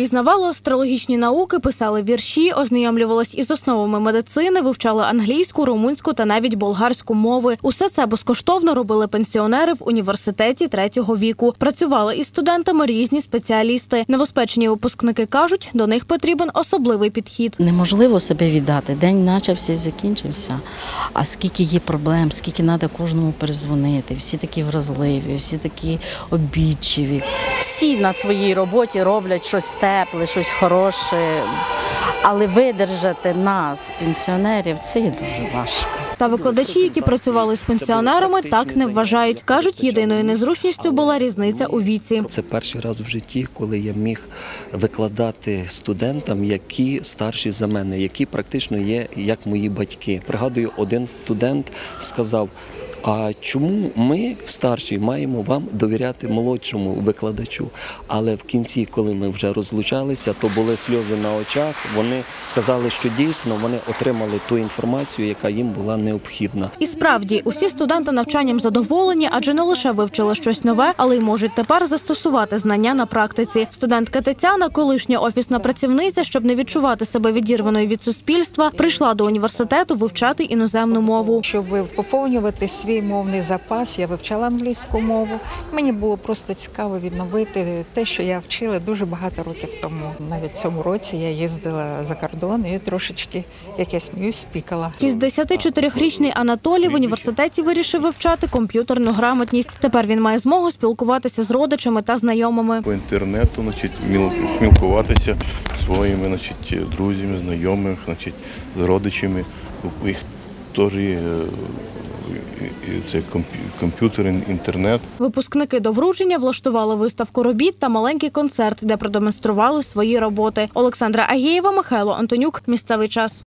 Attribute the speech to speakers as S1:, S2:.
S1: Пізнавали астрологічні науки, писали вірші, ознайомлювались із основами медицини, вивчали англійську, румунську та навіть болгарську мови. Усе це безкоштовно робили пенсіонери в університеті третього віку. Працювали із студентами різні спеціалісти. Новоспечені випускники кажуть, до них потрібен особливий підхід.
S2: Неможливо себе віддати. День почався і закінчився. А скільки є проблем, скільки треба кожному перезвонити. Всі такі вразливі, всі такі обідчиві. Всі на своїй роботі роблять щось тепле, щось хороше. Але видержати нас, пенсіонерів, це є дуже важко.
S1: Та викладачі, які працювали з пенсіонерами, так не вважають. кажуть, єдиною незручністю була різниця у віці.
S3: Це перший раз в житті, коли я міг викладати студентам, які старші за мене, які практично є як мої батьки. Пригадую, один студент сказав. А чому ми, старші, маємо вам довіряти молодшому викладачу? Але в кінці, коли ми вже розлучалися, то були сльози на очах. Вони сказали, що дійсно вони отримали ту інформацію, яка їм була необхідна.
S1: І справді усі студенти навчанням задоволені, адже не лише вивчили щось нове, але й можуть тепер застосувати знання на практиці. Студентка Тетяна, колишня офісна працівниця, щоб не відчувати себе відірваною від суспільства, прийшла до університету вивчати іноземну мову.
S4: Щоб поповнювати свій мовний запас, я вивчала англійську мову. Мені було просто цікаво відновити те, що я вчила дуже багато років тому. Навіть в цьому році я їздила за кордон і трошечки, як я сміюсь, спікала.
S1: 64-річний Анатолій в університеті вирішив вивчати комп'ютерну грамотність. Тепер він має змогу спілкуватися з родичами та знайомими.
S5: по інтернету, значить, спілкуватися зі своїми значить, друзями, знайомими, значить, з родичами. У їх теж є е, це комп'ю- комп'ютер, інтернет.
S1: Випускники до вручення влаштували виставку робіт та маленький концерт, де продемонстрували свої роботи. Олександра Агєєва, Михайло Антонюк. Місцевий час.